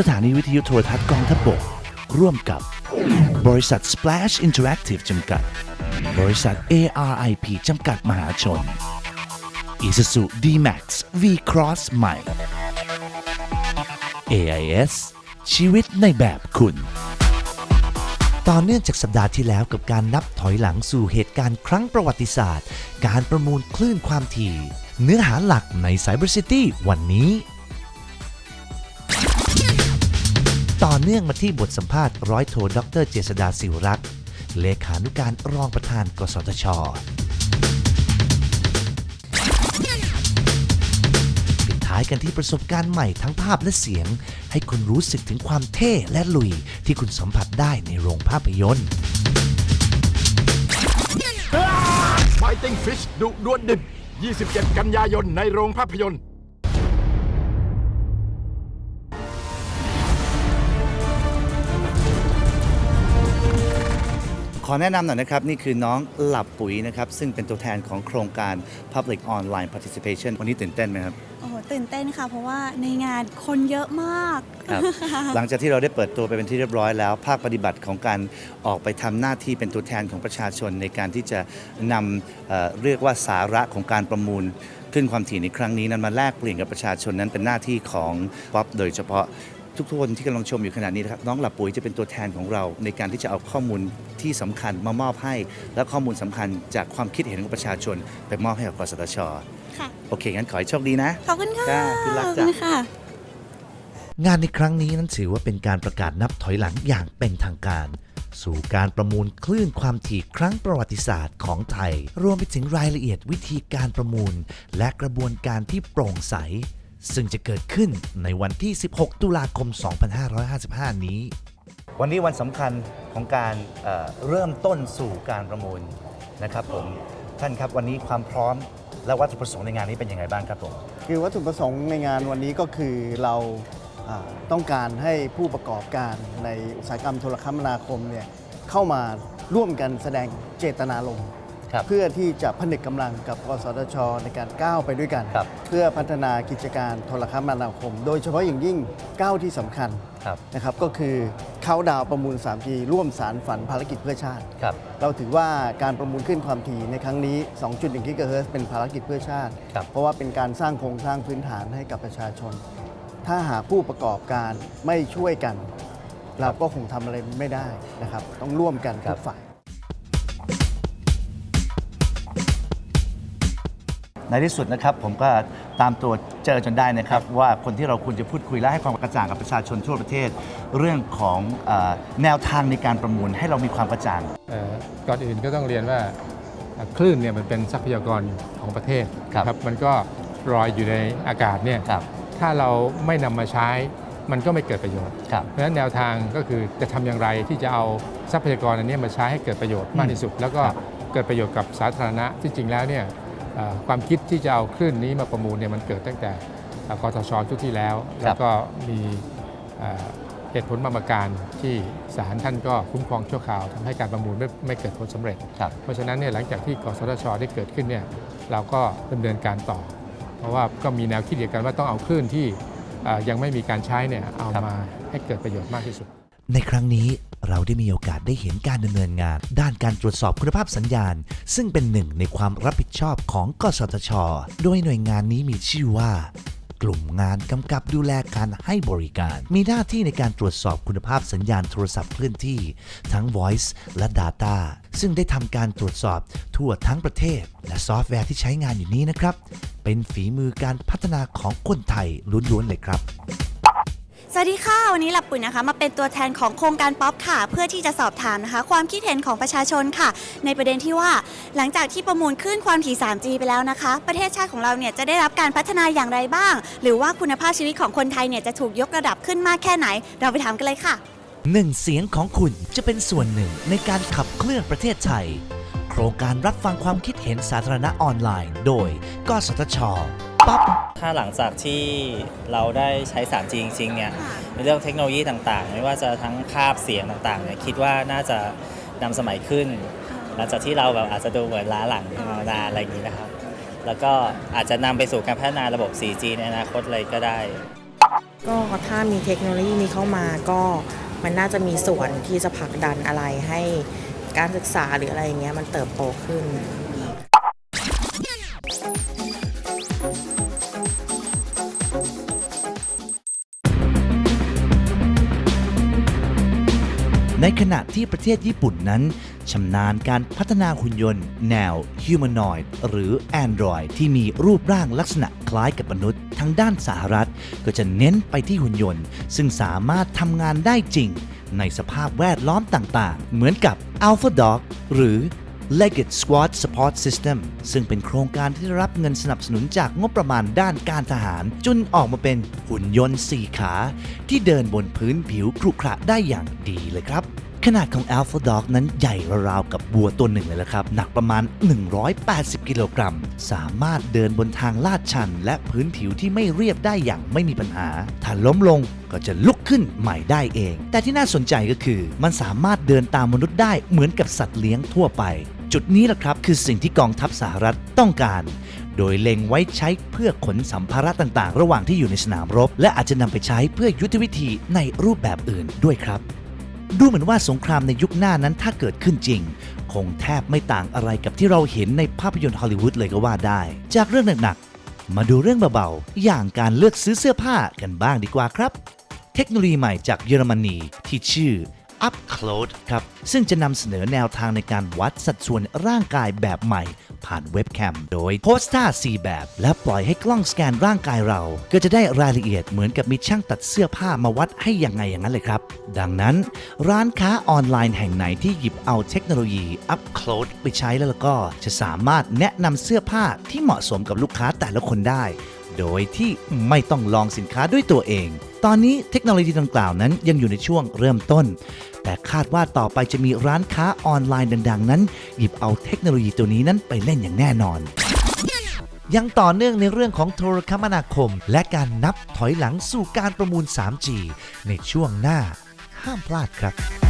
สถานีวิทยุโทรทัศน์กองทัพบก ร่วมกับบริษัท Splash Interactive จำกัด บริษัท ARIP จำกัดมหาชน Isuzu D-Max V-Cross ใหม่ AIS ชีวิตในแบบคุณ ต่อเนื่องจากสัปดาห์ที่แล้วกับการนับถอยหลังสู่เหตุการณ์ครั้งประวัติศาสตร์ การประมูลคลื่นความถี่ เนื้อหาหลักใน Cyber City วันนี้ ต่อเนื่องมาที่บทสัมภาษณ์ร้อยโทดรเจษดาสิวรักษ์เลขานุการรองประธานกสทช ปิดท้ายกันที่ประสบการณ์ใหม่ทั้งภาพและเสียง ให้คุณรู้สึกถึงความเท่และลุยที่คุณสัมผัสได้ในโรงภาพยนตร์ Fighting Fish ดุดวลดิบ 27 กันยายนในโรงภาพยนตร์ อแนะนำหน่อยนะครับ นี่คือน้องหลับปุ๋ยนะครับ ซึ่งเป็นตัวแทนของโครงการ Public Online Participation วันนี้ตื่นเต้นไหมครับ โอ้โหตื่นเต้นค่ะ เพราะว่าในงานคนเยอะมาก ครับหลังจากที่เราได้เปิดตัวไปเป็นที่เรียบร้อยแล้ว ภาคปฏิบัติของการออกไปทำหน้าที่เป็นตัวแทนของประชาชนในการที่จะนำเอ่อเรียกว่าสาระของการประมูล ขึ้นความถี่ในครั้งนี้นั้นมาแลกเปลี่ยนกับประชาชนนั้นเป็นหน้าที่ของป๊อปโดยเฉพาะ ทุกคนที่กำลังชมอยู่ขณะนี้นะครับน้องหลับปุ๋ยจะเป็นตัวแทนของเรา ในการที่จะเอาข้อมูลที่สำคัญมามอบให้ และข้อมูลสำคัญจากความคิดเห็นของประชาชน ไปมอบให้กับกสทช ค่ะ โอเค งั้นขอให้โชคดีนะ ขอบคุณค่ะ จ้าคุณรักขอบจ้ะ คุณค่ะ งานในครั้งนี้นั้นถือว่าเป็นการประกาศนับถอยหลังอย่างเป็นทางการ สู่การประมูลคลื่นความถี่ครั้งประวัติศาสตร์ของไทย รวมไปถึงรายละเอียดวิธีการประมูล และกระบวนการที่โปร่งใส ซึ่งจะเกิดขึ้นในวันที่ 16 ตุลาคม 2555 นี้ วันนี้วันสำคัญของการเอ่อเริ่มต้นสู่การประมูลนะครับผมท่านครับวันนี้ความพร้อมและวัตถุประสงค์ในงานนี้เป็นยังไงบ้างครับผม คือวัตถุประสงค์ในงานวันนี้ก็คือเราอ่าต้องการให้ผู้ประกอบการในอุตสาหกรรมโทรคมนาคมเนี่ยเข้ามาร่วมกันแสดงเจตนารมณ์ ครับเพื่อที่จะผนึกกำลังกับกสทช ในการก้าวไปด้วยกัน ครับเพื่อพัฒนากิจการโทรคมนาคม โดยเฉพาะอย่างยิ่งก้าวที่สำคัญครับ นะครับก็คือเข้าดาวน์ประมูล 3G ร่วมสารฝันภารกิจเพื่อชาติ ครับ เราถือว่าการประมูลขึ้นความถี่ในครั้งนี้ 2.1 กิกะเฮิรตซ์เป็นภารกิจเพื่อชาติ ครับ เพราะว่าเป็นการสร้างโครงสร้างพื้นฐานให้กับประชาชน ถ้าหากผู้ประกอบการไม่ช่วยกัน เราก็คงทำอะไรไม่ได้นะครับ ต้องร่วมกันทุกฝ่าย ในที่สุดนะครับผมก็ตามตัวเจอจนได้นะครับว่าคนที่เราควรจะพูดคุยและให้ความกระจ่างกับประชาชนทั่วประเทศ เรื่องของเออแนวทางในการประมูลให้เรามีความกระจ่าง เอ่อก่อนอื่นก็ต้องเรียนว่าเอ่อคลื่นเนี่ยมันเป็นทรัพยากรของประเทศครับมันก็ลอยอยู่ในอากาศเนี่ยครับ ถ้าเราไม่นำมาใช้มันก็ไม่เกิดประโยชน์ ครับ เพราะฉะนั้นแนวทางก็คือจะทำอย่างไรที่จะเอาทรัพยากรอันเนี้ยมาใช้ให้เกิดประโยชน์มากที่สุด แล้วก็ครับเกิดประโยชน์กับสาธารณะที่จริงแล้วเนี่ยเอ่อ ความคิดที่จะเอาคลื่นนี้มาประมูลเนี่ยมันเกิดตั้งแต่เอ่อกทชชุดที่แล้ว แล้วก็มีเอ่อเหตุผลบางประการที่ศาลท่านก็คุ้มครองชั่วคราวทำให้การประมูลไม่ไม่เกิดผลสำเร็จครับเพราะฉะนั้นเนี่ยหลังจากที่กสทชได้เกิดขึ้นเนี่ยเราก็ดำเนินการต่อ เพราะว่าก็มีแนวคิดเดียวกันว่าต้องเอาคลื่นที่เอ่อยังไม่มีการใช้เนี่ยเอาครับมาให้เกิดประโยชน์มากที่สุด ในครั้งนี้ เราได้มีโอกาสได้เห็นการดำเนินงาน ด้านการตรวจสอบคุณภาพสัญญาณ ซึ่งเป็นหนึ่งในความรับผิดชอบของกสทช โดยหน่วยงานนี้มีชื่อว่ากลุ่มงานกำกับดูแลการให้บริการ มีหน้าที่ในการตรวจสอบคุณภาพสัญญาณโทรศัพท์เคลื่อนที่ ทั้ง Voice และ Data ซึ่งได้ทำการตรวจสอบทั่วทั้งประเทศ และซอฟต์แวร์ที่ใช้งานอยู่นี้นะครับ เป็นฝีมือการพัฒนาของคนไทยล้วนๆเลยครับ สวัสดีค่ะ วันนี้หลับปุ๋ยนะคะ มาเป็นตัวแทนของโครงการป๊อปค่ะ เพื่อที่จะสอบถามนะคะ ความคิดเห็นของประชาชนค่ะ ในประเด็นที่ว่าหลังจากที่ประมูลขึ้นความถี่ 3G ไปแล้วนะคะ ประเทศชาติของเราเนี่ยจะได้รับการพัฒนาอย่างไรบ้าง หรือว่าคุณภาพชีวิตของคนไทยเนี่ยจะถูกยกระดับขึ้นมากแค่ไหน เราไปถามกันเลยค่ะหนึ่งเสียงของคุณจะเป็นส่วนหนึ่งในการขับเคลื่อนประเทศไทย โครงการรับฟังความคิดเห็นสาธารณะออนไลน์ โดย กสทช ป๊อปถ้าหลังจากที่เราได้ใช้ 3G จริงๆเนี่ยในเรื่องเทคโนโลยีต่างๆ ไม่ว่าจะทั้งภาพเสียงต่างๆเนี่ยคิดว่าน่าจะนำสมัยขึ้น หลังจากที่เราแบบอาจจะดูเหมือนล้าหลังมานานอะไรอย่างนี้นะครับ แล้วก็อาจจะนำไปสู่การพัฒนาระบบ 4G ในอนาคตเลยก็ได้ ก็ถ้ามีเทคโนโลยีนี้เข้ามาก็มันน่าจะมีส่วนที่จะผลักดันอะไรให้การศึกษาหรืออะไรอย่างเงี้ยมันเติบโตขึ้น ขณะที่ประเทศญี่ปุ่นนั้นชำนาญการพัฒนาหุ่นยนต์ แนว humanoid หรือ Android ที่มีรูปร่างลักษณะคล้ายกับมนุษย์ ทางด้านสหรัฐ ก็จะเน้นไปที่หุ่นยนต์ ซึ่งสามารถทำงานได้จริง ในสภาพแวดล้อมต่างๆ เหมือนกับ Alpha Dog หรือ Legged Squad Support System ซึ่งเป็นโครงการที่ได้รับเงินสนับสนุนจากงบประมาณด้านการทหาร จนออกมาเป็นหุ่นยนต์4ขา ที่เดินบนพื้นผิวครุขระได้อย่างดีเลยครับขนาดของ Alpha Dog นั้นใหญ่ราวๆกับบัวตัวหนึ่งเลยละครับ หนักประมาณ 180 กิโลกรัม สามารถเดินบนทางลาดชัน และพื้นผิวที่ไม่เรียบได้อย่างไม่มีปัญหา ถ้าล้มลงก็จะลุกขึ้นใหม่ได้เอง แต่ที่น่าสนใจก็คือ มันสามารถเดินตามมนุษย์ได้เหมือนกับสัตว์เลี้ยงทั่วไป จุดนี้แหละครับคือสิ่งที่กองทัพสหรัฐต้องการ โดยเล็งไว้ใช้เพื่อขนสัมภาระต่างๆ ระหว่างที่อยู่ในสนามรบ และอาจจะนำไปใช้เพื่อยุทธวิธีในรูปแบบอื่นด้วยครับ ดูเหมือนว่าสงครามในยุคหน้านั้นถ้าเกิดขึ้นจริง คงแทบไม่ต่างอะไรกับที่เราเห็นในภาพยนตร์ฮอลลีวูดเลยก็ว่าได้ จากเรื่องหนักๆมาดูเรื่องเบาๆอย่างการเลือกซื้อเสื้อผ้ากันบ้างดีกว่าครับ เทคโนโลยีใหม่จากเยอรมนีที่ชื่อ Up Close ครับ ซึ่งจะนำเสนอแนวทางในการวัดสัดส่วนร่างกายแบบใหม่ ผ่านเว็บแคม โดยโพสท่า4แบบ และปล่อยให้กล้องสแกนร่างกายเรา ก็จะได้รายละเอียดเหมือนกับมีช่างตัดเสื้อผ้ามาวัดให้อย่างไงอย่างนั้นเลยครับ ดังนั้น ร้านค้าออนไลน์แห่งไหนที่หยิบเอาเทคโนโลยี Up Close ไปใช้แล้วก็ จะสามารถแนะนำเสื้อผ้าที่เหมาะสมกับลูกค้าแต่ละคนได้ โดยที่ไม่ต้องลองสินค้าด้วยตัวเอง ตอนนี้เทคโนโลยีดังกล่าวนั้นยังอยู่ในช่วงเริ่มต้น แต่คาดว่าต่อไปจะมีร้านค้าออนไลน์ดัง ๆ นั้น หยิบเอาเทคโนโลยีตัวนี้นั้นไปเล่นอย่างแน่นอนยังต่อเนื่องในเรื่องของโทรคมนาคม และการนับถอยหลังสู่การประมูล 3G ในช่วงหน้า ห้ามพลาดครับ